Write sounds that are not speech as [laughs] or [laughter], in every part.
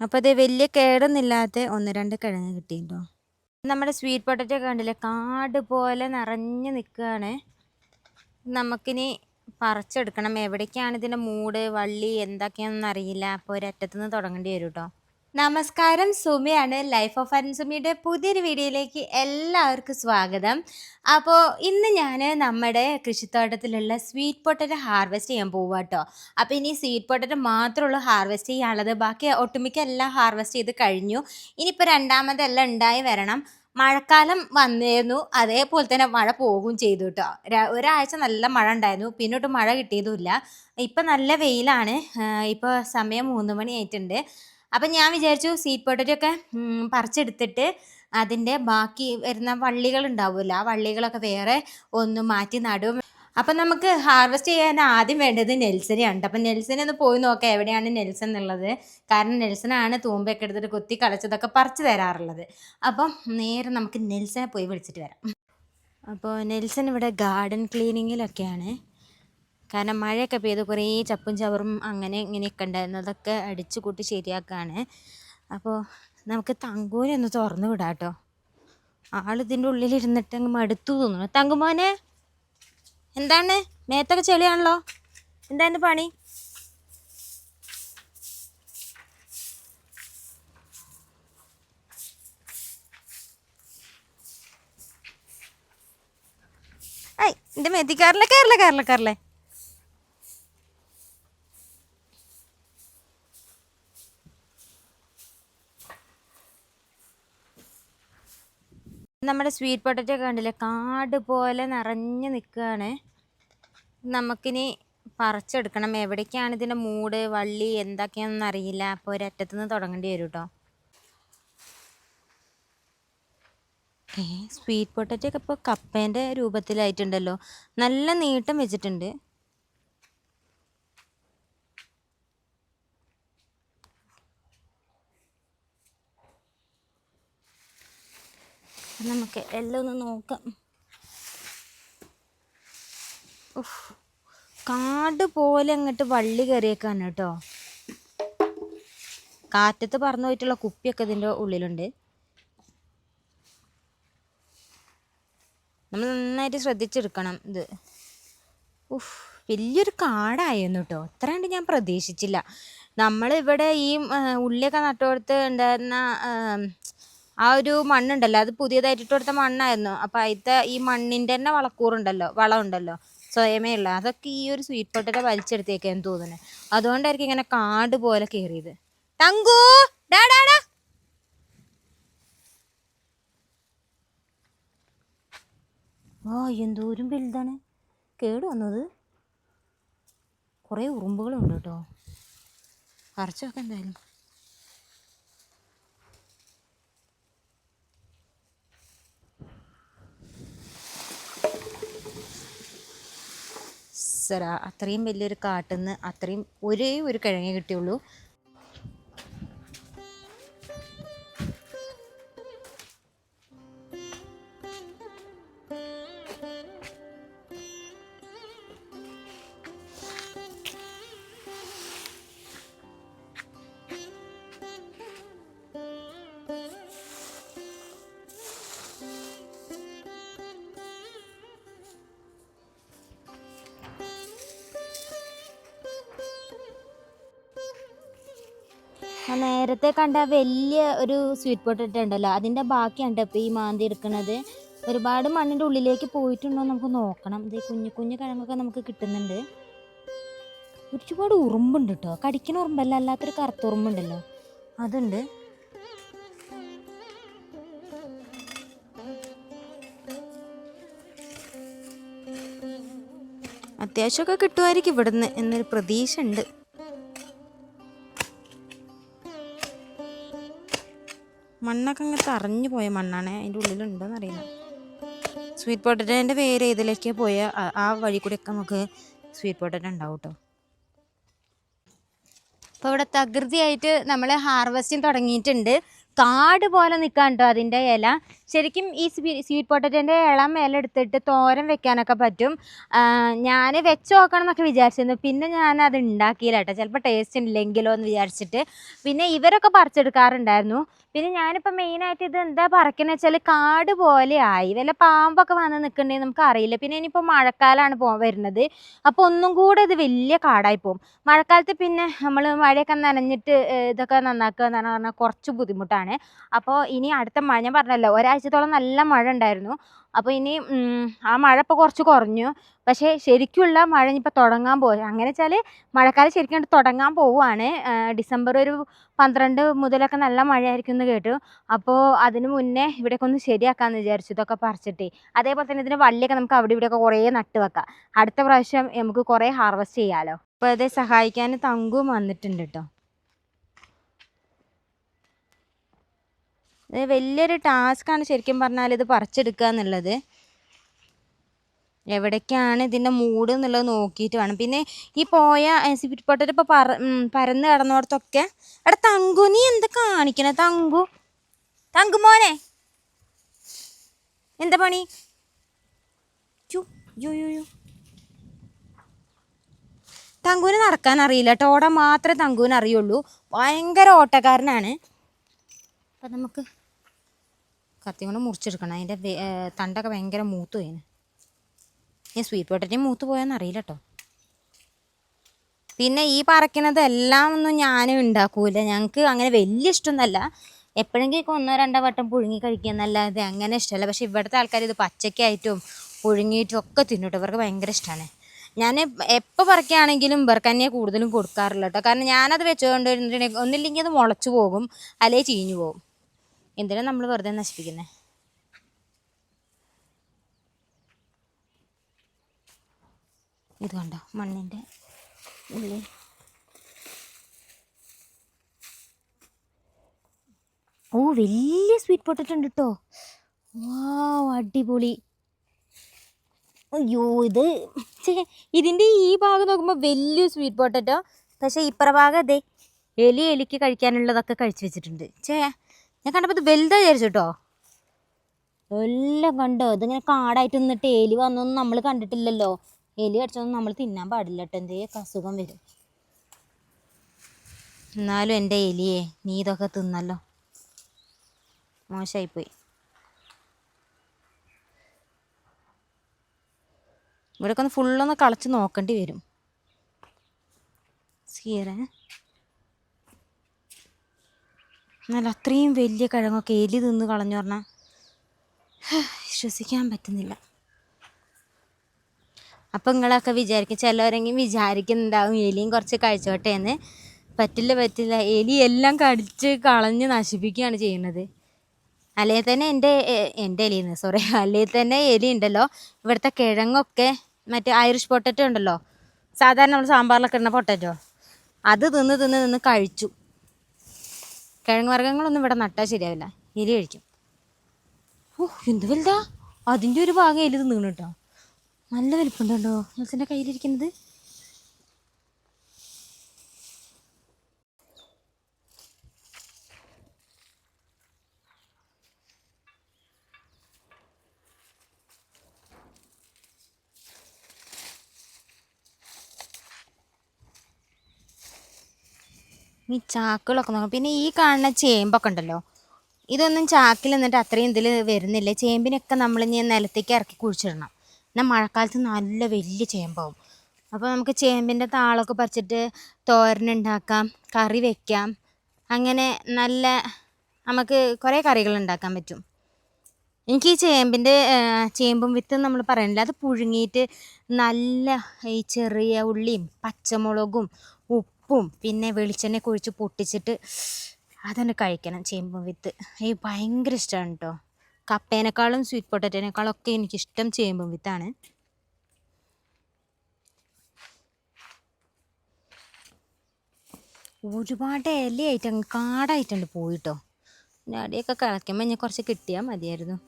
അപ്പോൾ അത് വലിയ കേടൊന്നുമില്ലാത്ത ഒന്ന് രണ്ട് കിഴങ്ങ് കിട്ടിയിട്ടോ നമ്മുടെ സ്വീറ്റ് പൊട്ടറ്റോ കണ്ടില്ലേ? കാട് പോലെ നിറഞ്ഞു നിൽക്കുകയാണ്. നമുക്കിനി പറിച്ചെടുക്കണം. എവിടേക്കാണ് ഇതിന്റെ മൂട് വള്ളി എന്തൊക്കെയാണെന്ന് അറിയില്ല അപ്പോൾ ഒരറ്റത്തുനിന്ന് തുടങ്ങേണ്ടി വരും കേട്ടോ. നമസ്കാരം സുമിയാണ്. ലൈഫ് ഓഫ് അൻസുമിയുടെ പുതിയൊരു വീഡിയോയിലേക്ക് എല്ലാവർക്കും സ്വാഗതം. അപ്പോൾ ഇന്ന് ഞാൻ നമ്മുടെ കൃഷിത്തോട്ടത്തിലുള്ള സ്വീറ്റ് പൊട്ടറ്റ് ഹാർവെസ്റ്റ് ചെയ്യാൻ പോവുക കേട്ടോ അപ്പോൾ ഇനി സ്വീറ്റ് പൊട്ടറ്റ് മാത്രമുള്ളൂ ഹാർവെസ്റ്റ് ചെയ്യാനുള്ളത്. ബാക്കി ഒട്ടുമിക്ക എല്ലാം ഹാർവെസ്റ്റ് ചെയ്ത് കഴിഞ്ഞു. ഇനിയിപ്പോൾ രണ്ടാമതെല്ലാം ഉണ്ടായി വരണം. മഴക്കാലം വന്നിരുന്നു അതേപോലെ തന്നെ മഴ പോകും ചെയ്തു കേട്ടോ ഒരാഴ്ച നല്ല മഴ ഉണ്ടായിരുന്നു. പിന്നോട്ട് മഴ കിട്ടിയതുമില്ല. ഇപ്പം നല്ല വെയിലാണ്. ഇപ്പോൾ സമയം മൂന്ന് മണി ആയിട്ടുണ്ട്. അപ്പം ഞാൻ വിചാരിച്ചു സീറ്റ് പൊട്ടറ്റോ ഒക്കെ പറിച്ചെടുത്തിട്ട് അതിന്റെ ബാക്കി വരുന്ന വള്ളികൾ ഉണ്ടാവുമല്ലോ ആ വള്ളികളൊക്കെ വേറെ ഒന്ന് മാറ്റി നടും. അപ്പം നമുക്ക് ഹാർവെസ്റ്റ് ചെയ്യാൻ ആദ്യം വേണ്ടത് നെൽസനെയാണ് അപ്പം നെൽസനെ ഒന്ന് പോയി നോക്കാം എവിടെയാണ് നെൽസൺ എന്നുള്ളത്. കാരണം നെൽസനാണ് തൂമ്പയൊക്കെ എടുത്തിട്ട് കുത്തി കളച്ചതൊക്കെ പറിച്ചു തരാറുള്ളത്. അപ്പം നേരെ നമുക്ക് നെൽസനെ പോയി വിളിച്ചിട്ട് വരാം. അപ്പോൾ നെൽസൺ ഇവിടെ ഗാർഡൻ ക്ലീനിങ്ങിലൊക്കെയാണ് കാരണം മഴയൊക്കെ പെയ്ത് കുറേ ചപ്പും ചവറും അങ്ങനെ ഇങ്ങനെയൊക്കെ ഉണ്ടായിരുന്നു. അതൊക്കെ അടിച്ചു കൂട്ടി ശരിയാക്കുകയാണ് അപ്പോൾ നമുക്ക് തങ്കൂനെ ഒന്ന് തുറന്നു വിടാം കേട്ടോ. ആളിതിന്റെ ഉള്ളിലിരുന്നിട്ട് അങ്ങ് മടുത്തു തോന്നുന്നു. തങ്കുമോനെ എന്താണ്? മേത്തൊക്കെ ചെളിയാണല്ലോ. എന്താണ് പണി? ഐ എന്റെ മേത്തി കയറില്ലേ നമ്മുടെ സ്വീറ്റ് പൊട്ടറ്റോ കണ്ടില്ലേ? കാട് പോലെ നിറഞ്ഞു നിൽക്കുകയാണ്. നമുക്കിനി പറിച്ചെടുക്കണം. എവിടേക്കാണ് ഇതിന്റെ മൂട് വള്ളി എന്തൊക്കെയാണെന്ന് അറിയില്ല. അപ്പോൾ ഒരറ്റത്തുനിന്ന് തുടങ്ങേണ്ടി വരും കേട്ടോ സ്വീറ്റ് പൊട്ടറ്റോ ഒക്കെ ഇപ്പോൾ കപ്പേന്റെ രൂപത്തിലായിട്ടുണ്ടല്ലോ. നല്ല നീട്ടം വെച്ചിട്ടുണ്ട്. നമുക്ക് എല്ലാം ഒന്ന് നോക്കാം. കാട് പോലെ അങ്ങോട്ട് വള്ളി കയറിയേക്കാണ് കേട്ടോ. കാറ്റത്ത് പറന്നു പോയിട്ടുള്ള കുപ്പിയൊക്കെ ഇതിന്റെ ഉള്ളിലുണ്ട്. നമ്മൾ നന്നായിട്ട് ശ്രദ്ധിച്ചെടുക്കണം ഇത്. ഉഫ് വലിയൊരു കാടായിരുന്നു കേട്ടോ. അത്ര കണ്ട് ഞാൻ പ്രതീക്ഷിച്ചില്ല. നമ്മൾ ഇവിടെ ഈ ഉള്ളിയൊക്കെ നട്ടുകൊടുത്ത് ഉണ്ടായിരുന്ന ആ, ഒരു മണ്ണുണ്ടല്ലോ അത് പുതിയതായിട്ട് ഇട്ട് കൊടുത്ത മണ്ണായിരുന്നു. അപ്പോൾ അതിലത്തെ ഈ മണ്ണിന്റെ തന്നെ വളക്കൂറുണ്ടല്ലോ വളമുണ്ടല്ലോ സ്വയമേ ഉള്ള അതൊക്കെ ഈ ഒരു സ്വീറ്റ് പൊട്ടറ്റോ വലിച്ചെടുത്തേക്കാന്ന് തോന്നുന്നു. അതുകൊണ്ടായിരിക്കും ഇങ്ങനെ കാട് പോലെ കയറിയത് തങ്കു ഡാ ഡാ ഡാ. വലുതാണ്. കേട് വന്നത്. കുറേ ഉറുമ്പുകളുണ്ട് കേട്ടോ. പറിച്ചൊക്കെ എന്തായാലും. സരാ അത്രയും വലിയൊരു കാട്ടിൽ നിന്ന് അത്രയും ഒരേ ഒരു കിഴങ്ങേ കിട്ടിയുള്ളൂ. കണ്ട വലിയ ഒരു സ്വീറ്റ് പൊട്ടറ്റോ ഉണ്ടല്ലോ അതിന്റെ ബാക്കിയാണ് ഇപ്പോൾ ഈ മാന്തി എടുക്കുന്നത് ഒരുപാട് മണ്ണിന്റെ ഉള്ളിലേക്ക് പോയിട്ടുണ്ടോ നമുക്ക് നോക്കണം. ഇത് കുഞ്ഞു കുഞ്ഞു കിഴങ്ങൊക്കെ നമുക്ക് കിട്ടുന്നുണ്ട്. ഒരുപാട് ഉറുമ്പുണ്ട് കേട്ടോ കടിക്കുന്ന ഉറുമ്പല്ല അല്ലാത്തൊരു കറുത്ത ഉറുമ്പുണ്ടല്ലോ. അതുണ്ട്. അത്യാവശ്യമൊക്കെ കിട്ടുമായിരിക്കും ഇവിടുന്ന് എന്നൊരു പ്രതീക്ഷ ഉണ്ട്. മണ്ണൊക്കെ അങ്ങ് തറഞ്ഞു പോയ മണ്ണാണ് അതിന്റെ ഉള്ളിലുണ്ടോയെന്ന് അറിയില്ല സ്വീറ്റ് പൊട്ടറ്റോന്റെ പേര് ഇതിലേക്ക് പോയ? ആ- വഴി കൂടെയൊക്കെ നമുക്ക് സ്വീറ്റ് പൊട്ടറ്റോ ഉണ്ടാവും കേട്ടോ അപ്പോൾ ഇവിടെ തകൃതിയായിട്ട് നമ്മൾ ഹാർവസ്റ്റിംഗ് തുടങ്ങിയിട്ടുണ്ട്. കാട് പോലെ നിൽക്കാൻ കേട്ടോ അതിന്റെ ഇല. ശരിക്കും ഈ സ്വീറ്റ് പൊട്ടറ്റോന്റെ ഇല എടുത്തിട്ട് തോരൻ വെക്കാനൊക്കെ പറ്റും. ഞാൻ വെച്ച് നോക്കണം എന്നൊക്കെ വിചാരിച്ചിരുന്നു. പിന്നെ ഞാൻ അത് ഉണ്ടാക്കിയില്ല കേട്ടോ ചിലപ്പോൾ ടേസ്റ്റ് ഇല്ലെങ്കിലോ എന്ന് വിചാരിച്ചിട്ട്. പിന്നെ ഇവരൊക്കെ പറിച്ചെടുക്കാറുണ്ടായിരുന്നു. പിന്നെ ഞാനിപ്പോൾ മെയിനായിട്ട് ഇത് എന്താ പറക്കുന്നത് വെച്ചാൽ കാട് പോലെ ആയി. വല്ല പാമ്പൊക്കെ വന്ന് നിൽക്കണ്ടേ നമുക്ക് അറിയില്ല പിന്നെ ഇനിയിപ്പോൾ മഴക്കാലമാണ് പോ വരുന്നത്. അപ്പോൾ ഒന്നും കൂടെ ഇത് വലിയ കാടായി പോകും മഴക്കാലത്ത് പിന്നെ നമ്മൾ മഴയൊക്കെ നനഞ്ഞിട്ട് ഇതൊക്കെ നന്നാക്കുക എന്ന് പറഞ്ഞാൽ കുറച്ച് ബുദ്ധിമുട്ടാണ്. അപ്പോൾ ഇനി അടുത്ത മഴ ഞാൻ പറഞ്ഞല്ലോ ഒരാഴ്ചത്തോളം നല്ല മഴ ഉണ്ടായിരുന്നു. അപ്പോൾ ഇനി ആ മഴ ഇപ്പോൾ കുറച്ച് കുറഞ്ഞു. പക്ഷേ ശരിക്കുള്ള മഴ ഇനിയിപ്പോൾ തുടങ്ങാൻ പോയി. അങ്ങനെ വെച്ചാൽ മഴക്കാലം ശരിക്കും തുടങ്ങാൻ പോവുകയാണ് ഡിസംബർ ഒരു പന്ത്രണ്ട് മുതലൊക്കെ നല്ല മഴയായിരിക്കും എന്ന് കേട്ടു. അപ്പോൾ അതിന് മുന്നേ ഇവിടെയൊക്കെ ഒന്ന് ശരിയാക്കാമെന്ന് വിചാരിച്ചു ഇതൊക്കെ പറിച്ചിട്ട്. അതേപോലെ തന്നെ ഇതിന് വള്ളിയൊക്കെ നമുക്ക് അവിടെ ഇവിടെയൊക്കെ കുറേ നട്ട് വെക്കാം. അടുത്ത പ്രാവശ്യം നമുക്ക് കുറേ ഹാർവെസ്റ്റ് ചെയ്യാമല്ലോ അപ്പോൾ അത് സഹായിക്കാൻ തങ്കും വന്നിട്ടുണ്ട് കേട്ടോ ഇത് വലിയൊരു ടാസ്ക്കാണ് ശരിക്കും പറഞ്ഞാൽ ഇത് പറിച്ചെടുക്കുക എന്നുള്ളത്. എവിടേക്കാണ് ഇതിന്റെ മൂട് എന്നുള്ളത് നോക്കിയിട്ട് വേണം. പിന്നെ ഈ പോയ പൊട്ടറ്റ് ഇപ്പോൾ പറ പരന്ന് കിടന്നോടത്തൊക്കെ എടാ തങ്കു നീ എന്താ കാണിക്കണേ തങ്കു? തങ്കു മോനെ. എന്താ പണി. തങ്കുവിന് നടക്കാൻ അറിയില്ല കേട്ടോ. ഓടാൻ മാത്രമേ തങ്കുവിന് അറിയുള്ളൂ. ഭയങ്കര ഓട്ടക്കാരനാണ്. അപ്പം നമുക്ക് കത്തി കൊണ്ട് മുറിച്ചെടുക്കണം. അതിന്റെ തണ്ടൊക്കെ ഭയങ്കര മൂത്ത് പോയിന്. ഈ സ്വീറ്റ് പൊട്ടറ്റയും മൂത്ത് പോയെന്ന് അറിയില്ല കേട്ടോ പിന്നെ ഈ പറക്കണത് എല്ലാം ഒന്നും ഞാനും ഉണ്ടാക്കൂല. ഞങ്ങൾക്ക് അങ്ങനെ വലിയ ഇഷ്ടമൊന്നുമല്ല എപ്പോഴെങ്കിലും ഒന്നോ രണ്ടോ വട്ടം പുഴുങ്ങി കഴിക്കുക എന്നല്ലാതെ അങ്ങനെ ഇഷ്ടമല്ല പക്ഷെ ഇവിടുത്തെ ആൾക്കാർ ഇത് പച്ചക്കായിട്ടും പുഴുങ്ങിയിട്ടും ഒക്കെ തിന്നിട്ട് ഇവർക്ക് ഭയങ്കര ഇഷ്ടമാണ് ഞാൻ എപ്പോൾ പറിക്കുകയാണെങ്കിലും ഇവർക്ക് തന്നെ കൂടുതലും കൊടുക്കാറില്ല കേട്ടോ കാരണം ഞാനത് വെച്ചുകൊണ്ട് ഒന്നില്ലെങ്കിൽ അത് മുളച്ചു പോകും. അല്ലെങ്കിൽ ചീഞ്ഞു പോകും. എന്തിനാ നമ്മൾ വെറുതെ നശിപ്പിക്കുന്നത് ഇത് കണ്ടോ? മണ്ണിന്റെ ഉള്ളിൽ. ഓ വലിയ സ്വീറ്റ് പൊട്ടറ്റോ ഉണ്ട് കേട്ടോ വാ അടിപൊളി. അയ്യോ ഇത് ഇതിന്റെ ഈ ഭാഗം നോക്കുമ്പോൾ വലിയ സ്വീറ്റ് പൊട്ടറ്റോ പക്ഷേ ഇപ്പുറ ഭാഗം അതെ എലി എലിക്ക് കഴിക്കാനുള്ളതൊക്കെ കഴിച്ചു വെച്ചിട്ടുണ്ട്. ചേ ഞാൻ കണ്ടപ്പോൾ ഇത് വലുതാ വിചാരിച്ചോ എല്ലാം കണ്ടോ? ഇതിങ്ങനെ കാടായിട്ട് നിന്നിട്ട് എലി വന്നൊന്നും നമ്മൾ കണ്ടിട്ടില്ലല്ലോ. എലി കടിച്ചൊന്നും നമ്മൾ തിന്നാൻ പാടില്ല കേട്ടോ എന്തേയൊക്കെ അസുഖം വരും. എന്നാലും എന്റെ എലിയെ നീ ഇതൊക്കെ തിന്നല്ലോ. മോശമായിപ്പോയി ഇവിടെയൊക്കെ ഒന്ന് ഫുള്ളൊന്ന് കളച്ച് നോക്കേണ്ടി വരും. സീറ എന്നാൽ അത്രയും വലിയ കിഴങ്ങൊക്കെ എലി തിന്ന് കളഞ്ഞു പറഞ്ഞാൽ വിശ്വസിക്കാൻ പറ്റുന്നില്ല. അപ്പം നിങ്ങളൊക്കെ വിചാരിക്കും ചിലവരെങ്കിലും വിചാരിക്കുന്നുണ്ടാവും എലിയും കുറച്ച് കഴിച്ചോട്ടെ എന്ന്. പറ്റില്ല പറ്റില്ല. എലി എല്ലാം കടിച്ച് കളഞ്ഞ് നശിപ്പിക്കുകയാണ് ചെയ്യുന്നത്. അല്ലേ തന്നെ എന്റെ എന്റെ എലിന്ന് സോറി അല്ലേ തന്നെ എലി ഉണ്ടല്ലോ. ഇവിടുത്തെ കിഴങ്ങൊക്കെ മറ്റേ ഐറിഷ് പൊട്ടറ്റോ ഉണ്ടല്ലോ. സാധാരണ നമ്മൾ സാമ്പാറിലൊക്കെ ഇടുന്ന പൊട്ടറ്റോ അത് തിന്ന് തിന്ന് തിന്ന് കഴിച്ചു. കിഴങ്ങ് വർഗങ്ങളൊന്നും ഇവിടെ നട്ടാൽ ശരിയാവില്ല. എലി കഴിക്കും. ഓ എന്ത് വലുതാ? അതിന്റെ ഒരു ഭാഗം എലി തിന്നു കേട്ടോ. നല്ല വലിപ്പുണ്ടോ? നെൽസിന്റെ കയ്യിലിരിക്കുന്നത്? ഈ ചാക്കുകളൊക്കെ നോക്കാം പിന്നെ ഈ കാണുന്ന ചേമ്പൊക്കെ ഉണ്ടല്ലോ ഇതൊന്നും ചാക്കിൽ നിന്നിട്ട് അത്രയും ഇതിൽ വരുന്നില്ല. ചേമ്പിനൊക്കെ നമ്മൾ ഇനി നിലത്തേക്ക് ഇറക്കി കുഴിച്ചിടണം. എന്നാൽ മഴക്കാലത്ത് നല്ല വലിയ ചേമ്പാവും. അപ്പോൾ നമുക്ക് ചേമ്പിന്റെ താളൊക്കെ പറിച്ചിട്ട് തോരനുണ്ടാക്കാം കറി വെക്കാം. അങ്ങനെ നല്ല നമുക്ക് കുറേ കറികൾ ഉണ്ടാക്കാൻ പറ്റും. എനിക്ക് ഈ ചേമ്പിന്റെ ചേമ്പും വിത്ത് നമ്മൾ പറയണില്ല. അത് പുഴുങ്ങിയിട്ട് നല്ല ഈ ചെറിയ ഉള്ളിയും പച്ചമുളകും ഉപ്പും പിന്നെ വെളിച്ചെണ്ണ ഒഴിച്ച് പൊട്ടിച്ചിട്ട് അതന്നെ കഴിക്കണം ചേമ്പ് വിത്ത്. ഈ ഭയങ്കര ഇഷ്ടമാണ് കേട്ടോ കപ്പേനേക്കാളും സ്വീറ്റ് പൊട്ടറ്റോനേക്കാളും ഒക്കെ എനിക്കിഷ്ടം ചേമ്പ് വിത്താണ്. ഒരുപാട് ഇലയായിട്ട് അങ്ങ് കാടായിട്ടുണ്ട് പോയിട്ടോ ഞാടിയൊക്കെ കളയ്ക്കുമ്പോൾ ഞാൻ കുറച്ച് കിട്ടിയാൽ മതിയായിരുന്നു.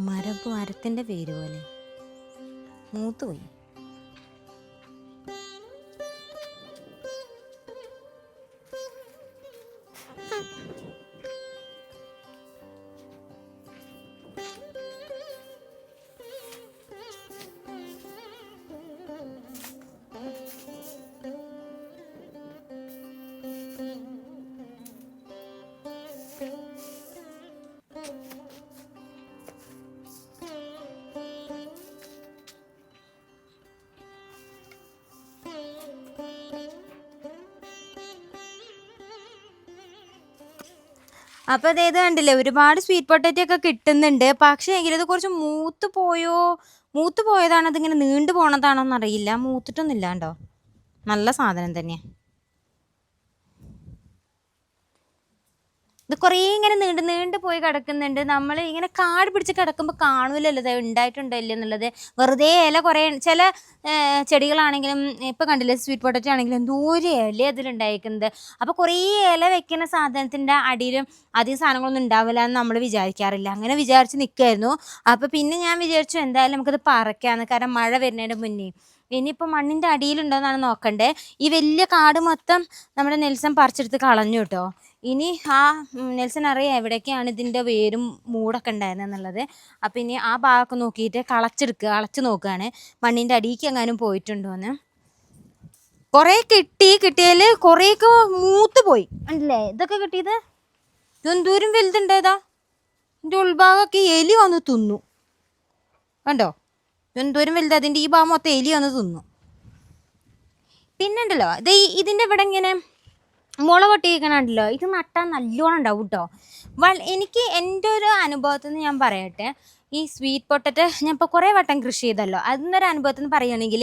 മരം മരത്തിന്റെ പേര് പോലെ. മൂത്തുപോയി. അപ്പോൾ അതേത് കണ്ടില്ലേ ഒരുപാട് സ്വീറ്റ് പൊട്ടറ്റോ ഒക്കെ കിട്ടുന്നുണ്ട്. പക്ഷേ എങ്കിലും ഇത് കുറച്ച് മൂത്ത് പോയോ? മൂത്ത് പോയതാണോ? അതിങ്ങനെ നീണ്ടു പോണതാണോ എന്നറിയില്ല. മൂത്തിട്ടൊന്നും ഇല്ലാണ്ടോ നല്ല സാധനം തന്നെയാണ് ഇത് കുറേ ഇങ്ങനെ നീണ്ട് നീണ്ട് പോയി കിടക്കുന്നുണ്ട്. നമ്മൾ ഇങ്ങനെ കാട് പിടിച്ച് കിടക്കുമ്പോൾ കാണൂലല്ലോ ഇത് ഉണ്ടായിട്ടുണ്ടോ ഇല്ല എന്നുള്ളത്. വെറുതെ ഇല കുറേ ചില ചെടികളാണെങ്കിലും ഇപ്പം കണ്ടില്ലേ സ്വീറ്റ് പൊട്ടറ്റോ ആണെങ്കിലും ദൂരെ ഇല അതിലുണ്ടായിരിക്കുന്നത് അപ്പോൾ കുറേ ഇല വെക്കുന്ന സാധനത്തിന്റെ അടിയിലും അധികം സാധനങ്ങളൊന്നും ഉണ്ടാവില്ല എന്ന് നമ്മൾ വിചാരിക്കാറില്ല. അങ്ങനെ വിചാരിച്ച് നിൽക്കുമായിരുന്നു അപ്പോൾ പിന്നെ ഞാൻ വിചാരിച്ചു എന്തായാലും നമുക്കത് പറക്കാമെന്ന് കാരണം മഴ വരുന്നതിന്റെ മുന്നേ. ഇനിയിപ്പോൾ മണ്ണിന്റെ അടിയിലുണ്ടോ എന്നാണ് നോക്കണ്ടേ. ഈ വലിയ കാട് മൊത്തം നമ്മുടെ നെൽസം പറിച്ചെടുത്ത് കളഞ്ഞു കേട്ടോ. ഇനി ആ നെൽസൺ അറിയാം എവിടേക്കാണ് ഇതിന്റെ വേരും മൂടൊക്കെ ഉണ്ടായിരുന്നത് എന്നുള്ളത് അപ്പോൾ ഇനി ആ ഭാഗമൊക്കെ നോക്കിയിട്ട് കളച്ചെടുക്കുക കളച്ച് നോക്കുകയാണ്. മണ്ണിന്റെ അടിയിലേക്ക് എങ്ങാനും പോയിട്ടുണ്ടോ എന്ന് കുറേ കിട്ടി കിട്ടിയാൽ കുറേയൊക്കെ മൂത്ത് പോയി. ഉണ്ടല്ലേ ഇതൊക്കെ കിട്ടിയത്? എന്തോരം വലുതുണ്ടായതാ ഇതിന്റെ ഉൾഭാഗമൊക്കെ എലി വന്ന് തിന്നു. കണ്ടോ? എന്തോരം വലുത്. അതിന്റെ ഈ ഭാഗം മൊത്തം എലി വന്ന് തിന്നു. പിന്നുണ്ടല്ലോ ഇത് ഇതിന്റെ ഇവിടെ ഇങ്ങനെ മുള ഇത് നട്ടാൽ നല്ലോണം ഉണ്ടാവും കേട്ടോ വൾ എനിക്ക് എന്റെ ഒരു അനുഭവത്തിൽ നിന്ന് ഞാൻ പറയട്ടെ. ഈ സ്വീറ്റ് പൊട്ടറ്റ് ഞാൻ ഇപ്പോൾ കുറേ വട്ടം കൃഷി ചെയ്തല്ലോ. അതിന്നൊരു അനുഭവത്തിൽ നിന്ന് പറയുകയാണെങ്കിൽ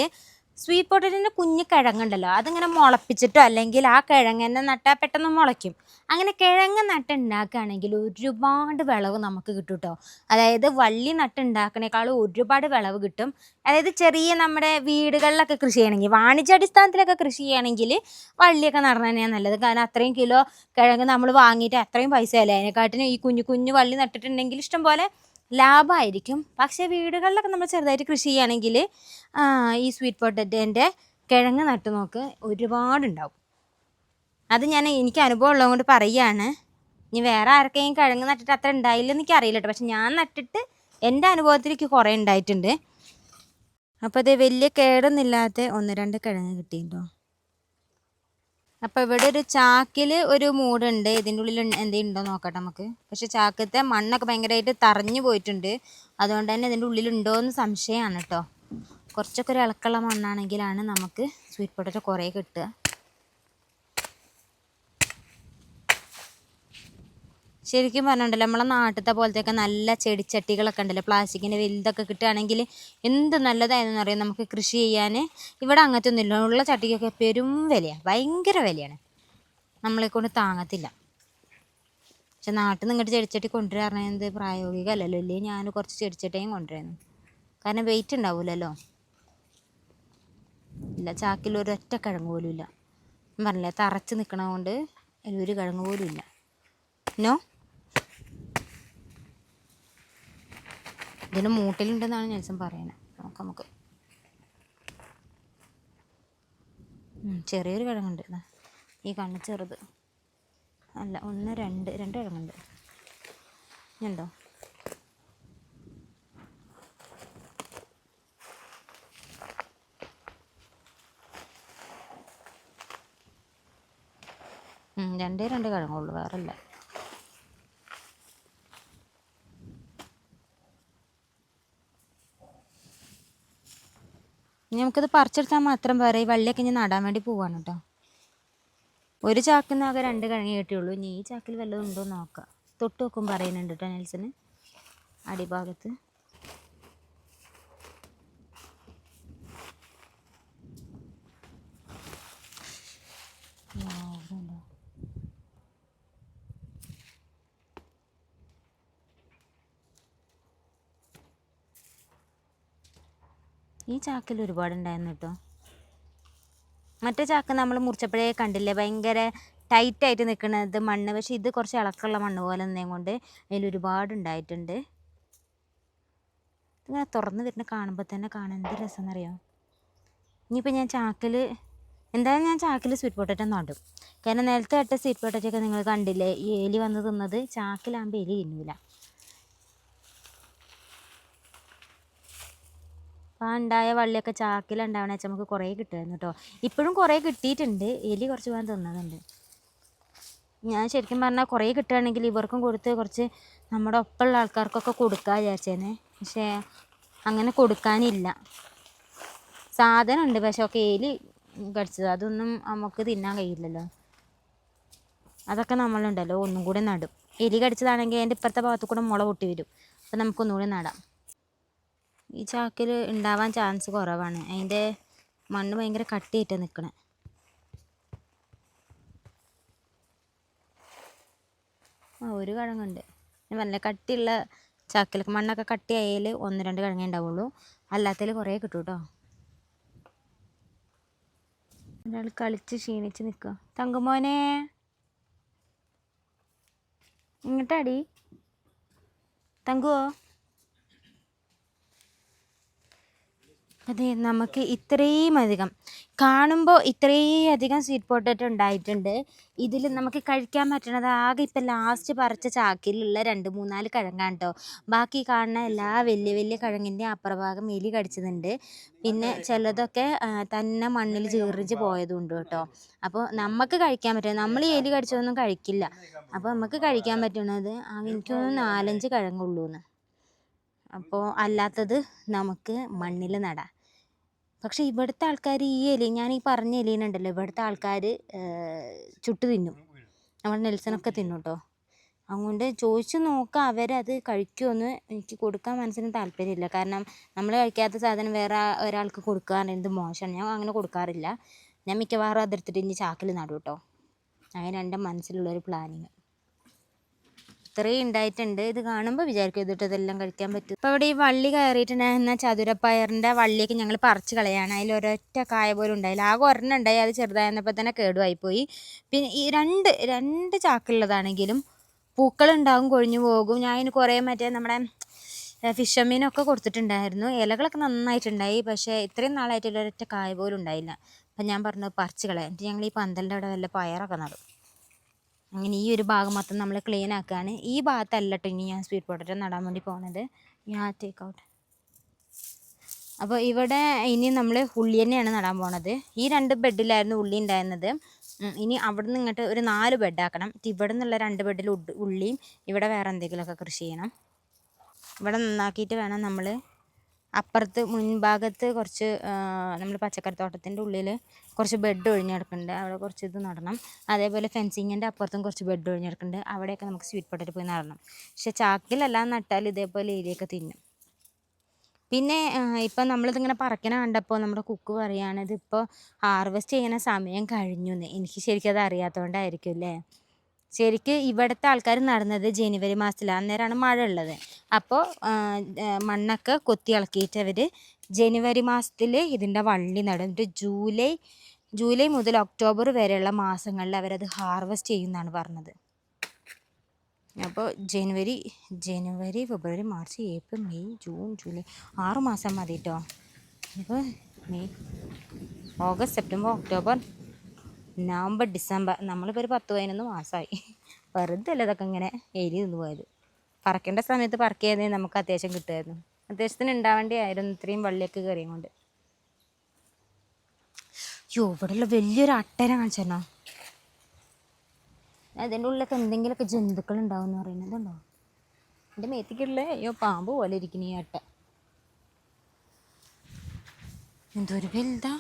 സ്വീറ്റ് പൊട്ടറ്റിന്റെ കുഞ്ഞ് കിഴങ്ങുണ്ടല്ലോ അതിങ്ങനെ മുളപ്പിച്ചിട്ടോ അല്ലെങ്കിൽ ആ കിഴങ്ങ് തന്നെ നട്ടാൽ പെട്ടെന്ന് മുളയ്ക്കും. അങ്ങനെ കിഴങ്ങ് നട്ടുണ്ടാക്കുകയാണെങ്കിൽ ഒരുപാട് വിളവ് നമുക്ക് കിട്ടും കേട്ടോ അതായത് വള്ളി നട്ടുണ്ടാക്കണേക്കാളും ഒരുപാട് വിളവ് കിട്ടും. അതായത് ചെറിയ നമ്മുടെ വീടുകളിലൊക്കെ കൃഷി ചെയ്യണമെങ്കിൽ വാണിജ്യാടിസ്ഥാനത്തിലൊക്കെ കൃഷി ചെയ്യണമെങ്കിൽ വള്ളിയൊക്കെ നടന്നു തന്നെയാണ് നല്ലത്. കാരണം അത്രയും കിലോ കിഴങ്ങ് നമ്മൾ വാങ്ങിയിട്ട് അത്രയും പൈസ അല്ലേ അതിനെക്കാട്ടിനും ഈ കുഞ്ഞു കുഞ്ഞു വള്ളി നട്ടിട്ടുണ്ടെങ്കിൽ ഇഷ്ടം പോലെ ലാഭമായിരിക്കും പക്ഷേ വീടുകളിലൊക്കെ നമ്മൾ ചെറുതായിട്ട് കൃഷി ചെയ്യുകയാണെങ്കിൽ ഈ സ്വീറ്റ് പൊട്ടറ്റേന്റെ കിഴങ്ങ് നട്ടു നോക്ക് ഒരുപാടുണ്ടാവും. അത് ഞാൻ എനിക്ക് അനുഭവം ഉള്ളതുകൊണ്ട് പറയുകയാണ്. ഇനി വേറെ ആർക്കെങ്കിലും കിഴങ്ങ് നട്ടിട്ട് അത്ര ഉണ്ടായില്ലെന്ന് എനിക്ക് അറിയില്ല കേട്ടോ പക്ഷെ ഞാൻ നട്ടിട്ട് എന്റെ അനുഭവത്തിൽ എനിക്ക് കുറേ ഉണ്ടായിട്ടുണ്ട്. അപ്പോൾ അത് വലിയ കേടൊന്നുമില്ലാത്ത ഒന്ന് രണ്ട് കിഴങ്ങ് കിട്ടിയിട്ടുണ്ടോ? അപ്പോൾ ഇവിടെ ഒരു ചാക്കിൽ ഒരു മൂടുണ്ട്. ഇതിന്റെ ഉള്ളിൽ എന്തെങ്കിലും ഉണ്ടോ നോക്കട്ടെ നമുക്ക്. പക്ഷെ ചാക്കത്തെ മണ്ണൊക്കെ ഭയങ്കരമായിട്ട് തറഞ്ഞു പോയിട്ടുണ്ട്. അതുകൊണ്ട് തന്നെ ഇതിന്റെ ഉള്ളിലുണ്ടോ എന്ന് സംശയമാണ് കേട്ടോ. കുറച്ചൊക്കെ ഒരു ഇളക്കുള്ള മണ്ണാണെങ്കിലാണ് നമുക്ക് സ്വീറ്റ് പൊട്ടറ്റോ കുറേ കിട്ടുക. ശരിക്കും പറഞ്ഞിട്ടുണ്ടല്ലോ നമ്മളെ നാട്ടിലത്തെ പോലത്തെയൊക്കെ നല്ല ചെടിച്ചട്ടികളൊക്കെ ഉണ്ടല്ലോ പ്ലാസ്റ്റിക്കിന്റെ വലുതൊക്കെ കിട്ടുകയാണെങ്കിൽ എന്ത് നല്ലതായിരുന്നു അറിയാം? നമുക്ക് കൃഷി ചെയ്യാൻ. ഇവിടെ അങ്ങനത്തെ ഒന്നുമില്ല ഉള്ള ചട്ടിക്കൊക്കെ പെരും വിലയാണ് ഭയങ്കര വിലയാണ്. നമ്മളെ കൊണ്ട് താങ്ങത്തില്ല. പക്ഷെ നാട്ടിൽ നിന്ന് ഇങ്ങോട്ട് ചെടിച്ചട്ടി കൊണ്ടുവരുന്നത് പ്രായോഗികമല്ലല്ലോ? ഇല്ലേ? ഞാൻ കുറച്ച് ചെടിച്ചട്ടിയും കൊണ്ടുവരുന്നു കാരണം വെയിറ്റ് ഉണ്ടാവില്ലല്ലോ ഇല്ല ചാക്കിൽ ഒരൊറ്റ കിഴങ്ങ് പോലും ഇല്ല. പറഞ്ഞില്ലേ തറച്ച് നിൽക്കണത് കൊണ്ട് അതിലൊരു കിഴങ്ങ് പോലും ഇല്ല. നോ ഇതിന് മൂട്ടിലുണ്ടെന്നാണ് നെൽസൺ പറയണത് നോക്കാം നമുക്ക്. ചെറിയൊരു കിഴങ്ങുണ്ട്. ഈ കണ്ണ് ചെറുത്. അല്ല ഒന്ന് രണ്ട് രണ്ട് കിഴങ്ങുണ്ട്. ഉണ്ടോ രണ്ടേ രണ്ട് കിഴങ്ങുള്ളൂ വേറെ ഇനി നമുക്കിത് പറിച്ചെടുത്താൽ മാത്രം പോരെ. ഈ വള്ളിയൊക്കെ ഇനി നടാൻ വേണ്ടി പോവാണ് കേട്ടോ ഒരു ചാക്കിൽ നിന്ന് ആകെ രണ്ട് കിഴങ്ങ് കിട്ടിയുള്ളൂ ഇനി ഈ ചാക്കിൽ വല്ലതും ഉണ്ടോ നോക്കാം. തൊട്ട് നോക്കും പറയുന്നുണ്ട് കേട്ടോ നെൽസിന്. അടിഭാഗത്ത് ആ, ഇവിടെ ഉണ്ടോ? ഈ ചാക്കിൽ ഒരുപാടുണ്ടായിരുന്നു കേട്ടോ. മറ്റേ ചാക്ക് നമ്മൾ മുറിച്ചപ്പോഴേ കണ്ടില്ലേ? ഭയങ്കര ടൈറ്റായിട്ട് നിൽക്കുന്നത് മണ്ണ്. പക്ഷേ ഇത് കുറച്ച് ഇളക്കുള്ള മണ്ണ് പോലെ നിന്നേം കൊണ്ട് അതിൽ ഒരുപാടുണ്ടായിട്ടുണ്ട്. ഇതിങ്ങനെ തുറന്ന് വരുന്ന കാണുമ്പോൾ തന്നെ കാണാൻ എന്ത് രസമെന്നറിയോ? ഇനിയിപ്പോൾ ഞാൻ ചാക്കിൽ എന്തായാലും ഞാൻ ചാക്കിൽ സ്വീറ്റ് പൊട്ടറ്റോ നടും കാരണം നേരത്തെ ഇട്ട സ്വീറ്റ് പൊട്ടറ്റൊക്കെ നിങ്ങൾ കണ്ടില്ലേ? ഈ എലി വന്ന് തിന്നത് ചാക്കിലാകുമ്പോൾ എലി തിന്നൂല. അപ്പോൾ ആ ഉണ്ടായ വള്ളിയൊക്കെ ചാക്കിലുണ്ടാവണ വെച്ചാൽ നമുക്ക് കുറേ കിട്ടുമായിരുന്നു കേട്ടോ ഇപ്പോഴും കുറേ കിട്ടിയിട്ടുണ്ട്. എലി കുറച്ച് പോകാൻ തിന്നതുണ്ട് ഞാൻ ശരിക്കും പറഞ്ഞാൽ കുറേ കിട്ടുകയാണെങ്കിൽ ഇവർക്കും കൊടുത്ത് കുറച്ച് നമ്മുടെ ഒപ്പമുള്ള ആൾക്കാർക്കൊക്കെ കൊടുക്കാൻ വിചാരിച്ചേനെ. പക്ഷേ അങ്ങനെ കൊടുക്കാനില്ല. സാധനം ഉണ്ട് പക്ഷെ ഒക്കെ എലി കടിച്ചത്. അതൊന്നും നമുക്ക് തിന്നാൻ കഴിയില്ലല്ലോ. അതൊക്കെ നമ്മളുണ്ടല്ലോ. ഒന്നും കൂടി നടും. എലി കടിച്ചതാണെങ്കിൽ അതിന്റെ ഇപ്പുറത്തെ ഭാഗത്ത് കൂടെ മുള പൊട്ടി വരും. അപ്പം നമുക്കൊന്നുകൂടി നടാം. ഈ ചാക്കിൽ ഉണ്ടാവാൻ ചാൻസ് കുറവാണ്. അതിന്റെ മണ്ണ് ഭയങ്കര കട്ടിയായിട്ട് നിൽക്കണേ ആ ഒരു കിഴങ്ങുണ്ട്. നല്ല കട്ടിയുള്ള ചാക്കിൽ മണ്ണൊക്കെ കട്ടിയായാൽ ഒന്ന് രണ്ട് കിഴങ്ങേ ഉണ്ടാവുള്ളൂ. അല്ലാത്തതിൽ കുറേ കിട്ടും കേട്ടോ. ഒരാൾ കളിച്ച് ക്ഷീണിച്ച് നിൽക്കുക തങ്കുമോനെ. ഇങ്ങോട്ടാടി. തങ്കുവോ? അതെ നമുക്ക് ഇത്രയും അധികം. കാണുമ്പോൾ ഇത്രയും അധികം സ്വീറ്റ് പൊട്ടറ്റോ ഉണ്ടായിട്ടുണ്ട്. ഇതിൽ നമുക്ക് കഴിക്കാൻ പറ്റണത് ആകെ ഇപ്പം ലാസ്റ്റ് പറിച്ച ചാക്കിലുള്ള രണ്ട് മൂന്നാൽ കിഴങ്ങാണ് കേട്ടോ ബാക്കി കാണുന്ന എല്ലാ വലിയ വലിയ കിഴങ്ങിന്റെ അപ്പുറഭാഗം എലി കടിച്ചതുണ്ട് പിന്നെ ചിലതൊക്കെ തന്നെ മണ്ണിൽ ചീറിച്ച് പോയതുണ്ട് കേട്ടോ. അപ്പോൾ നമുക്ക് കഴിക്കാൻ പറ്റും നമ്മൾ എലി കടിച്ചതൊന്നും കഴിക്കില്ല. അപ്പോൾ നമുക്ക് കഴിക്കാൻ പറ്റുന്നത് ആ എനിക്ക് തോന്നുന്നു നാലഞ്ച് കിഴങ്ങുള്ളൂ എന്ന് അപ്പോൾ അല്ലാത്തത് നമുക്ക് മണ്ണിൽ നടാം. പക്ഷേ ഇവിടുത്തെ ആൾക്കാർ ഈ എലി ഞാൻ ഈ പറഞ്ഞ എലീനുണ്ടല്ലോ ഇവിടുത്തെ ആൾക്കാർ ചുട്ട് തിന്നും. നമ്മൾ നെൽസനൊക്കെ തിന്നും കേട്ടോ അതുകൊണ്ട് ചോദിച്ചു നോക്കാം അവരത് കഴിക്കുമെന്ന് എനിക്ക് കൊടുക്കാൻ മനസ്സിന് താല്പര്യമില്ല. കാരണം നമ്മൾ കഴിക്കാത്ത സാധനം വേറെ ഒരാൾക്ക് കൊടുക്കുക എന്ത് മോശമാണ്. ഞാൻ അങ്ങനെ കൊടുക്കാറില്ല. ഞാൻ മിക്കവാറും അതെടുത്തിട്ട് ഇനി ചാക്കിൽ നടും കേട്ടോ അങ്ങനെ എന്റെ മനസ്സിലുള്ളൊരു പ്ലാനിങ്. ഇത്രയും ഉണ്ടായിട്ടുണ്ട്. ഇത് കാണുമ്പോൾ വിചാരിക്കും ഇതിട്ട് ഇതെല്ലാം കഴിക്കാൻ പറ്റും. ഇപ്പോൾ ഇവിടെ ഈ വള്ളി കയറിയിട്ടുണ്ടായിരുന്ന ചതുരപ്പയറിന്റെ വള്ളിയൊക്കെ ഞങ്ങൾ പറിച്ച് കളയാണ്. അതിൽ ഒരൊറ്റ കായ പോലും ഉണ്ടായില്ല. ആകെ ഒരെണ്ണം ഉണ്ടായി. അത് ചെറുതായിരുന്നപ്പോൾ തന്നെ കേടുമായിപ്പോയി പിന്നെ ഈ രണ്ട് രണ്ട് ചാക്കുള്ളതാണെങ്കിലും പൂക്കളുണ്ടാകും കൊഴിഞ്ഞു പോകും. ഞാൻ അതിന് കുറേ മറ്റേ നമ്മുടെ ഫിഷ് മീനൊക്കെ കൊടുത്തിട്ടുണ്ടായിരുന്നു. ഇലകളൊക്കെ നന്നായിട്ടുണ്ടായി. പക്ഷേ ഇത്രയും നാളായിട്ട് ഒരൊറ്റ കായ പോലും ഉണ്ടായില്ല. അപ്പം ഞാൻ പറഞ്ഞു പറിച്ച് കളയാം. എന്നിട്ട് ഞങ്ങൾ ഈ പന്തലിന്റെ അവിടെ വല്ല പയറൊക്കെ നടും. അങ്ങനെ ഈ ഒരു ഭാഗം മൊത്തം നമ്മൾ ക്ലീൻ ആക്കുകയാണ് ഈ ഭാഗത്തല്ല കേട്ടോ ഇനി ഞാൻ സ്വീറ്റ് പൊട്ടറ്റോ നടാൻ വേണ്ടി പോകുന്നത് ഞാൻ ടേക്ക് ഔട്ട് അപ്പോൾ ഇവിടെ ഇനി നമ്മൾ ഉള്ളി തന്നെയാണ് നടാൻ പോണത്. ഈ രണ്ട് ബെഡിലായിരുന്നു ഉള്ളി ഉണ്ടായിരുന്നത് ഇനി അവിടെ നിന്ന് ഇങ്ങോട്ട് ഒരു നാല് ബെഡാക്കണം ഇവിടെ നിന്നുള്ള രണ്ട് ബെഡിൽ ഉള്ളിയും ഇവിടെ വേറെ എന്തെങ്കിലുമൊക്കെ കൃഷി ചെയ്യണം. ഇവിടെ നന്നാക്കിയിട്ട് വേണം നമ്മൾ അപ്പുറത്ത് മുൻഭാഗത്ത് കുറച്ച് നമ്മൾ പച്ചക്കറി തോട്ടത്തിന്റെ ഉള്ളിൽ കുറച്ച് ബെഡ് ഒഴിഞ്ഞ് കിടക്കുന്നുണ്ട് അവിടെ കുറച്ച് ഇത് നടണം. അതേപോലെ ഫെൻസിങ്ങിന്റെ അപ്പുറത്തും കുറച്ച് ബെഡ് ഒഴിഞ്ഞ് കിടക്കുന്നുണ്ട് അവിടെയൊക്കെ നമുക്ക് സ്വീറ്റ് പൊട്ടറ്റ് പോയി നടണം. പക്ഷെ ചാക്കിലെല്ലാം നട്ടാൽ ഇതേപോലെ ഏരിയൊക്കെ തിന്നും. പിന്നെ ഇപ്പം നമ്മളിതിങ്ങനെ പറക്കണ കണ്ടപ്പോൾ നമ്മുടെ കുക്ക് പറയുകയാണ് ഇതിപ്പോൾ ഹാർവെസ്റ്റ് ചെയ്യുന്ന സമയം കഴിഞ്ഞു എന്ന്. എനിക്ക് ശരിക്കും അത് അറിയാത്തതുകൊണ്ടായിരിക്കും അല്ലേ? ശരിക്ക് ഇവിടുത്തെ ആൾക്കാർ നടന്നത് ജനുവരി മാസത്തിലാണ് അന്നേരമാണ് മഴ ഉള്ളത്. അപ്പോൾ മണ്ണൊക്കെ കൊത്തി ഇളക്കിയിട്ട് അവർ ജനുവരി മാസത്തിൽ ഇതിന്റെ വള്ളി നടും. എന്നിട്ട് ജൂലൈ ജൂലൈ മുതൽ ഒക്ടോബർ വരെയുള്ള മാസങ്ങളിൽ അവരത് ഹാർവെസ്റ്റ് ചെയ്യുമെന്നാണ് പറഞ്ഞത്. അപ്പോൾ January January February March April May June July ആറ് മാസം മതി കേട്ടോ അപ്പോൾ May August September October November December നമ്മളിപ്പോൾ ഒരു പത്ത് പതിനൊന്ന് മാസമായി വെറുതെ അല്ല ഇതൊക്കെ ഇങ്ങനെ എരി നിന്ന് പോയത്? പറക്കേണ്ട സമയത്ത് പറക്കിയതേ നമുക്ക് അത്യാവശ്യം കിട്ടുമായിരുന്നു. അത്യാവശ്യത്തിന് ഉണ്ടാവേണ്ടിയായിരുന്നു ഇത്രയും വള്ളിയൊക്കെ കയറിയും കൊണ്ട്. യോ ഇവിടെയുള്ള വലിയൊരു അട്ടേന കാണിച്ചോ അതിന്റെ ഉള്ളിലൊക്കെ എന്തെങ്കിലുമൊക്കെ ജന്തുക്കൾ ഉണ്ടാവും എന്ന് പറയുന്നത് ഉണ്ടോ എന്റെ മേത്തിക്കുള്ള അയ്യോ പാമ്പ് പോലെ ഇരിക്കുന്നു ഈ അട്ട. എന്തൊരു വലുതാ.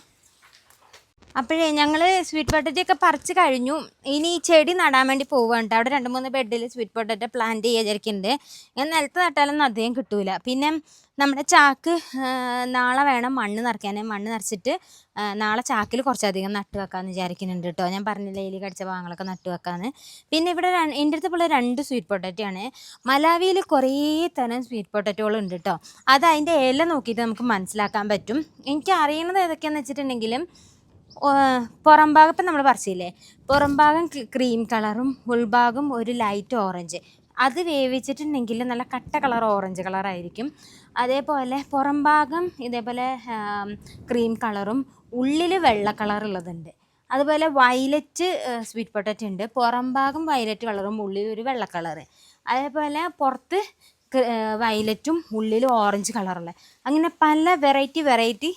അപ്പോഴേ ഞങ്ങൾ സ്വീറ്റ് പൊട്ടറ്റോ ഒക്കെ പറിച്ച് കഴിഞ്ഞു. ഇനി ഈ ചെടി നടാൻ വേണ്ടി പോവുകയാണ് അവിടെ രണ്ട് മൂന്ന് ബെഡിൽ സ്വീറ്റ് പൊട്ടറ്റോ പ്ലാന്റ് ചെയ്യാൻ വിചാരിക്കുന്നുണ്ട്. ഞാൻ നിലത്ത് നട്ടാലൊന്നും അധികം കിട്ടൂല. പിന്നെ നമ്മുടെ ചാക്ക് നാളെ വേണം മണ്ണ് നിറയ്ക്കാൻ മണ്ണ് നിറച്ചിട്ട് നാളെ ചാക്കിൽ കുറച്ചധികം നട്ട് വെക്കാമെന്ന് വിചാരിക്കുന്നുണ്ട് കേട്ടോ. ഞാൻ പറഞ്ഞില്ലേ എലി കടിച്ച ഭാഗങ്ങളൊക്കെ നട്ട് വെക്കാമെന്ന് പിന്നെ ഇവിടെ എന്റെ അടുത്ത് ഉള്ള രണ്ട് സ്വീറ്റ് പൊട്ടറ്റോ ആണ്. മലാവിയിൽ കുറേ തരം സ്വീറ്റ് പൊട്ടറ്റോകൾ ഉണ്ട് കേട്ടോ. അത് അതിന്റെ ഇല നോക്കിയിട്ട് നമുക്ക് മനസ്സിലാക്കാൻ പറ്റും. എനിക്ക് അറിയുന്നത് ഏതൊക്കെയാണെന്ന് വെച്ചിട്ടുണ്ടെങ്കിലും പുറം ഭാഗം ഇപ്പം നമ്മൾ പറിച്ചില്ലേ? പുറം ഭാഗം ക്രീം കളറും ഉൾഭാഗം ഒരു ലൈറ്റ് ഓറഞ്ച് അത് വേവിച്ചിട്ടുണ്ടെങ്കിൽ നല്ല കട്ട കളർ ഓറഞ്ച് കളറായിരിക്കും അതേപോലെ പുറം ഭാഗം ഇതേപോലെ ക്രീം കളറും ഉള്ളിൽ വെള്ള കളറുള്ളതുണ്ട് അതുപോലെ വയലറ്റ് സ്വീറ്റ് പൊട്ടറ്റ് ഉണ്ട്. പുറം ഭാഗം വയലറ്റ് കളറും ഉള്ളിൽ ഒരു വെള്ള കളറ് അതേപോലെ പുറത്ത് വയലറ്റും ഉള്ളിൽ ഓറഞ്ച് കളറുള്ള അങ്ങനെ പല വെറൈറ്റി വെറൈറ്റി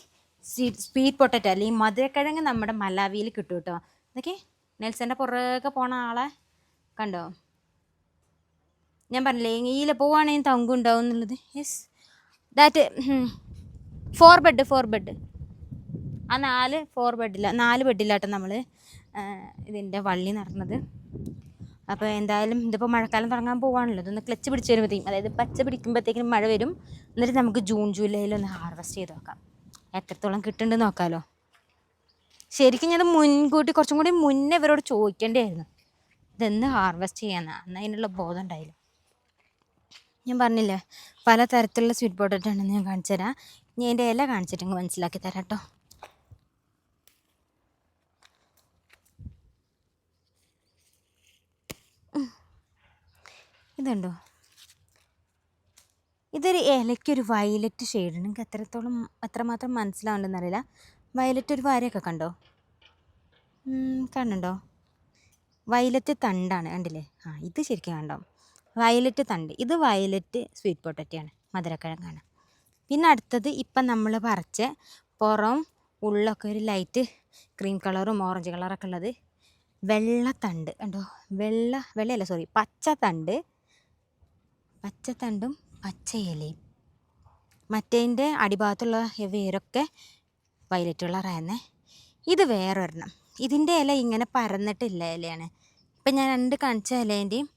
സ്വീറ്റ് പൊട്ടറ്റോ അല്ലെങ്കിൽ മധുരക്കിഴങ്ങ് നമ്മുടെ മലാവിയിൽ കിട്ടും കേട്ടോ. ഇതൊക്കെ നെൽസന്റെ പുറകെ പോണ ആളെ കണ്ടോ? ഞാൻ പറഞ്ഞില്ലേ ഈല പോവുകയാണെങ്കിൽ തങ്കുണ്ടാവും എന്നുള്ളത്? Yes that four bed four bed ആ നാല് ഫോർ ബെഡില്ല നാല് ബെഡിലാട്ടോ നമ്മൾ ഇതിന്റെ വള്ളി നടന്നത് അപ്പോൾ എന്തായാലും ഇതിപ്പോൾ മഴക്കാലം തുടങ്ങാൻ പോവാണല്ലോ ഇതൊന്ന് ക്ലച്ച് പിടിച്ച് വരുമ്പോഴത്തേക്കും അതായത് പച്ച പിടിക്കുമ്പോഴത്തേക്കും മഴ വരും. എന്നിട്ട് നമുക്ക് ജൂൺ ജൂലൈയിൽ ഒന്ന് ഹാർവെസ്റ്റ് ചെയ്ത് നോക്കാം. എത്രത്തോളം കിട്ടുന്നുണ്ട് നോക്കാമല്ലോ ശരിക്കും ഞാൻ മുൻകൂട്ടി കുറച്ചും കൂടി മുന്നേ ഇവരോട് ചോദിക്കേണ്ടിയായിരുന്നു. ഇതെന്ന് ഹാർവെസ്റ്റ് ചെയ്യാന്ന് എന്നാൽ അതിനുള്ള ബോധം ഉണ്ടായില്ല. ഞാൻ പറഞ്ഞില്ലേ പല തരത്തിലുള്ള സ്വീറ്റ് പൊട്ടറ്റോ ഉണ്ടെന്ന് ഞാൻ കാണിച്ചു തരാം. ഞാൻ എന്റെ ഇല കാണിച്ചിട്ട് മനസ്സിലാക്കി തരാം കേട്ടോ. ഇതുണ്ടോ? ഇതൊരു ഇലയ്ക്കൊരു വയലറ്റ് ഷെയ്ഡ് നിങ്ങൾക്ക് എത്രത്തോളം എത്രമാത്രം മനസ്സിലാവുന്നുണ്ടെന്നറിയില്ല വയലറ്റ് ഒരു വരയൊക്കെ കണ്ടോ? കണ്ടോ വയലറ്റ് തണ്ടാണ് കണ്ടില്ലേ? ആ ഇത് ശരിക്കും കണ്ടോ? വയലറ്റ് തണ്ട്. ഇത് വയലറ്റ് സ്വീറ്റ് പൊട്ടറ്റയാണ് മധുരക്കിഴങ്ങാണ്. പിന്നെ അടുത്തത് ഇപ്പം നമ്മൾ പറിച്ച പുറം ഉള്ളൊക്കെ ഒരു ലൈറ്റ് ക്രീം കളറും ഓറഞ്ച് കളറൊക്കെ ഉള്ളത് വെള്ളത്തണ്ട് കണ്ടോ? വെള്ള വെള്ളയല്ല സോറി പച്ചത്തണ്ട് പച്ചത്തണ്ടും പച്ച ഇലയും മറ്റേതിന്റെ അടിഭാഗത്തുള്ള വേരൊക്കെ വയലറ്റ് കളറായിരുന്നേ ഇത് വേറൊരെണ്ണം. ഇതിന്റെ ഇല ഇങ്ങനെ പരന്നിട്ടില്ല ഇലയാണ്. ഇപ്പം ഞാൻ രണ്ട് കാണിച്ച ഇലേന്റെയും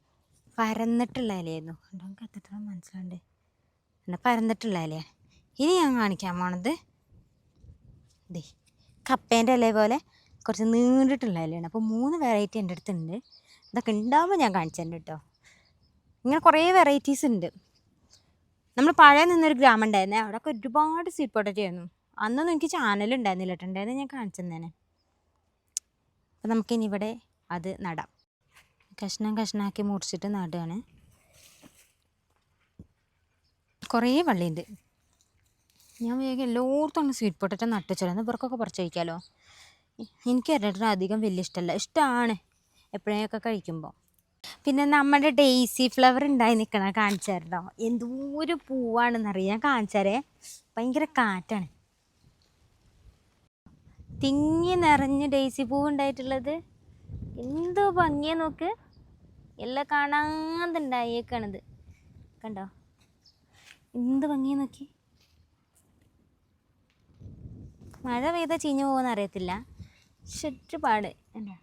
പരന്നിട്ടുള്ള ഇലയായിരുന്നു. നമുക്ക് എത്രത്തോളം മനസ്സിലാണ്ട് എന്നാൽ പരന്നിട്ടുള്ള ഇലയാണ്. ഇനി ഞാൻ കാണിക്കാൻ പോണത് ദേ കപ്പേന്റെ ഇല പോലെ കുറച്ച് നീണ്ടിട്ടുള്ള ഇലയാണ്. അപ്പോൾ മൂന്ന് വെറൈറ്റി എന്റെ അടുത്തുണ്ട്. ഇതൊക്കെ ഉണ്ടാകുമ്പോൾ ഞാൻ കാണിച്ചു തരുന്നുണ്ട് കേട്ടോ. ഇങ്ങനെ കുറേ വെറൈറ്റീസ് ഉണ്ട്. നമ്മൾ പഴയ നിന്നൊരു ഗ്രാമം ഉണ്ടായിരുന്നേ അവിടെ ഒക്കെ ഒരുപാട് സ്വീറ്റ് പൊട്ടറ്റോ ആയിരുന്നു. അന്നൊന്നും എനിക്ക് ചാനൽ ഉണ്ടായിരുന്നില്ല കേട്ടോ ഞാൻ കാണിച്ചു തന്നെ അപ്പം നമുക്കിനി ഇവിടെ അത് നടാം. കഷ്ണം കഷ്ണമാക്കി മുറിച്ചിട്ട് നടുകയാണ് കുറേ വള്ളിയുണ്ട്. ഞാൻ വേഗം എല്ലായിടത്തും സ്വീറ്റ് പൊട്ടറ്റോ നട്ടുവെച്ചാലോ എന്നാൽ ഇവർക്കൊക്കെ പറിച്ച് കഴിക്കാമല്ലോ എനിക്ക് ഇരട്ട അധികം വലിയ ഇഷ്ടമല്ല ഇഷ്ടമാണ് എപ്പോഴേക്കൊക്കെ കഴിക്കുമ്പോൾ പിന്നെ നമ്മുടെ ഡെയ്സി ഫ്ലവർ ഉണ്ടായി നിൽക്കണ കാണിച്ചായിരുന്നോ എന്തോരു പൂവാണെന്നറിയാം? ഞാൻ കാണിച്ചാരേ ഭയങ്കര കാറ്റാണ്. തിങ്ങി നിറഞ്ഞ് ഡെയ്സി പൂവ് ഉണ്ടായിട്ടുള്ളത് എന്തോ ഭംഗിയെ നോക്ക്. എല്ലാം കാണാതെ ഉണ്ടായേക്കണത് കണ്ടോ? എന്ത് ഭംഗിയെ നോക്കി. മഴ പെയ്താൽ ചീഞ്ഞു പോകുമെന്ന് അറിയത്തില്ല ചുറ്റുപാട് എന്താ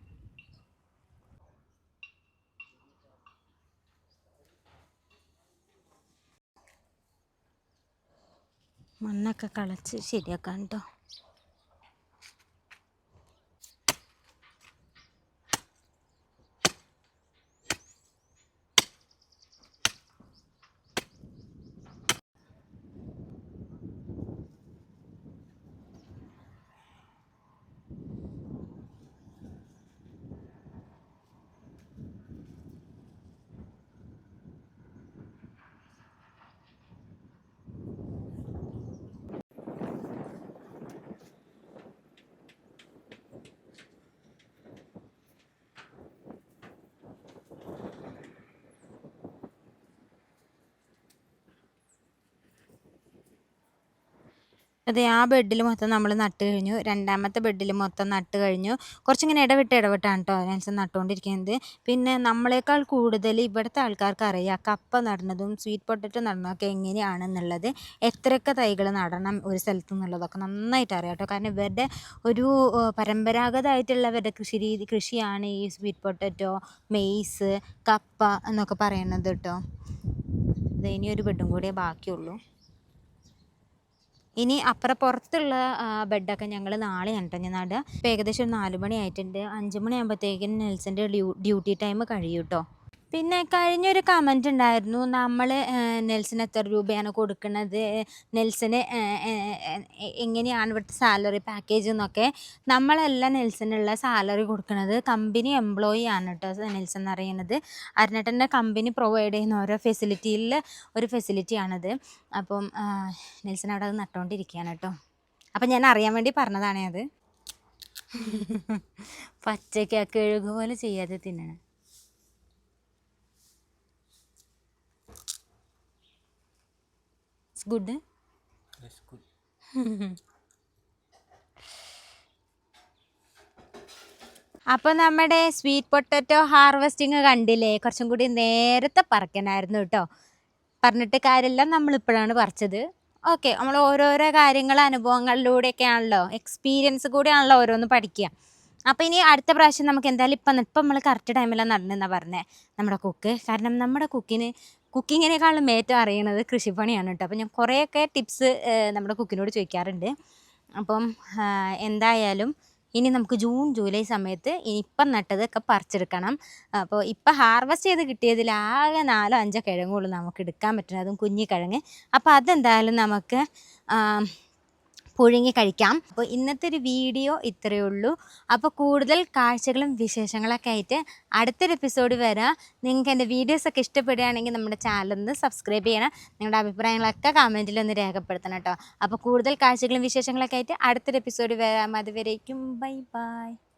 മണ്ണൊക്കെ കിളച്ച് ശരിയാക്കാം കേട്ടോ അതെ ആ ബെഡിൽ മൊത്തം നമ്മൾ നട്ട് കഴിഞ്ഞു. രണ്ടാമത്തെ ബെഡിൽ മൊത്തം നട്ട് കഴിഞ്ഞു. കുറച്ചിങ്ങനെ ഇടവിട്ട് ഇടവിട്ടാണ് കേട്ടോ നെൽസൺ നട്ടുകൊണ്ടിരിക്കുന്നത് പിന്നെ നമ്മളെക്കാൾ കൂടുതൽ ഇവിടുത്തെ ആൾക്കാർക്ക് അറിയാം കപ്പ നടന്നതും സ്വീറ്റ് പൊട്ടറ്റോ നടന്നതൊക്കെ എങ്ങനെയാണെന്നുള്ളത്. എത്രയൊക്കെ തൈകൾ നടണം ഒരു സ്ഥലത്തു നിന്നുള്ളതൊക്കെ നന്നായിട്ട് അറിയാം കേട്ടോ കാരണം ഇവരുടെ ഒരു പരമ്പരാഗതമായിട്ടുള്ളവരുടെ കൃഷി രീതി കൃഷിയാണ് ഈ സ്വീറ്റ് പൊട്ടറ്റോ മെയ്സ് കപ്പ എന്നൊക്കെ പറയുന്നത് കേട്ടോ ഇനി ഒരു ബെഡും കൂടിയേ ബാക്കിയുള്ളൂ. ഇനി അപ്പുറം പുറത്തുള്ള ബെഡൊക്കെ ഞങ്ങൾ നാളെയാണ് കേട്ടോ ഞാൻ നടുക ഇപ്പോൾ ഏകദേശം ഒരു നാല് മണി ആയിട്ടുണ്ട് അഞ്ച് മണി നെൽസന്റെ ഡ്യൂ ഡ്യൂട്ടി ടൈം കഴിയും കേട്ടോ പിന്നെ കഴിഞ്ഞൊരു കമന്റ് ഉണ്ടായിരുന്നു. നമ്മൾ നെൽസിന് എത്ര രൂപയാണ് കൊടുക്കുന്നത് നെൽസിന് എങ്ങനെയാണ് ഇവിടുത്തെ സാലറി പാക്കേജ് എന്നൊക്കെ? നമ്മളല്ല നെൽസിനുള്ള സാലറി കൊടുക്കുന്നത് കമ്പനി എംപ്ലോയി ആണ് കേട്ടോ നെൽസൺ എന്ന് പറയുന്നത്. അരുണേട്ടന്റെ കമ്പനി പ്രൊവൈഡ് ചെയ്യുന്ന ഓരോ ഫെസിലിറ്റിയിൽ ഒരു ഫെസിലിറ്റിയാണത് അപ്പം നെൽസൺ അവിടെ അത് നട്ടുകൊണ്ടിരിക്കുകയാണ് കേട്ടോ അപ്പം ഞാൻ അറിയാൻ വേണ്ടി പറഞ്ഞതാണേ അത്. [laughs] പച്ചക്കൊക്കെ ഒഴുകുപോലെ ചെയ്യാതെ തിന്നണം. ഗുഡ്. [laughs] അപ്പോൾ നമ്മുടെ സ്വീറ്റ് പൊട്ടറ്റോ ഹാർവെസ്റ്റിങ് കണ്ടില്ലേ? കുറച്ചും കൂടി നേരത്തെ പറക്കനായിരുന്നു കേട്ടോ പറഞ്ഞിട്ട് നമ്മൾ നമ്മളിപ്പോഴാണ് പറിച്ചത്. ഓക്കെ നമ്മൾ ഓരോരോ കാര്യങ്ങൾ അനുഭവങ്ങളിലൂടെയൊക്കെ ആണല്ലോ എക്സ്പീരിയൻസ് കൂടെയാണല്ലോ ഓരോന്ന് പഠിക്കുക. അപ്പോൾ ഇനി അടുത്ത പ്രാവശ്യം നമുക്ക് എന്തായാലും ഇപ്പം ഇപ്പം നമ്മൾ കറക്റ്റ് ടൈമിലാണ് നടന്നെന്നാണ് പറഞ്ഞത് നമ്മുടെ കുക്ക് കാരണം നമ്മുടെ കുക്കിന് കുക്കിങ്ങിനേക്കാളും ഏറ്റവും അറിയണത് കൃഷിപ്പണിയാണ് കേട്ടോ. അപ്പോൾ ഞാൻ കുറേയൊക്കെ ടിപ്സ് നമ്മുടെ കുക്കിനോട് ചോദിക്കാറുണ്ട്. അപ്പം എന്തായാലും ഇനി നമുക്ക് ജൂൺ ജൂലൈ സമയത്ത് ഇനി ഇപ്പം നട്ടതൊക്കെ പറിച്ചെടുക്കണം. അപ്പോൾ ഇപ്പം ഹാർവെസ്റ്റ് ചെയ്ത് കിട്ടിയതിൽ ആകെ നാലോ അഞ്ചോ കിഴങ്ങുള്ളൂ നമുക്ക് എടുക്കാൻ പറ്റുന്നത്. കുഞ്ഞിക്കിഴങ്ങ്. അപ്പോൾ അതെന്തായാലും നമുക്ക് പുഴുങ്ങി കഴിക്കാം. അപ്പോൾ ഇന്നത്തെ ഒരു വീഡിയോ ഇത്രയേ ഉള്ളൂ. അപ്പോൾ കൂടുതൽ കാഴ്ചകളും വിശേഷങ്ങളൊക്കെ ആയിട്ട് അടുത്തൊരു എപ്പിസോഡ് വരാം. നിങ്ങൾക്ക് എന്റെ വീഡിയോസൊക്കെ ഇഷ്ടപ്പെടുകയാണെങ്കിൽ നമ്മുടെ ചാനലൊന്ന് സബ്സ്ക്രൈബ് ചെയ്യണം. നിങ്ങളുടെ അഭിപ്രായങ്ങളൊക്കെ കമന്റിൽ ഒന്ന് രേഖപ്പെടുത്തണം കേട്ടോ. അപ്പോൾ കൂടുതൽ കാഴ്ചകളും വിശേഷങ്ങളൊക്കെ ആയിട്ട് അടുത്തൊരു എപ്പിസോഡ് വരാം. അതുവരേക്കും ബൈ ബൈ.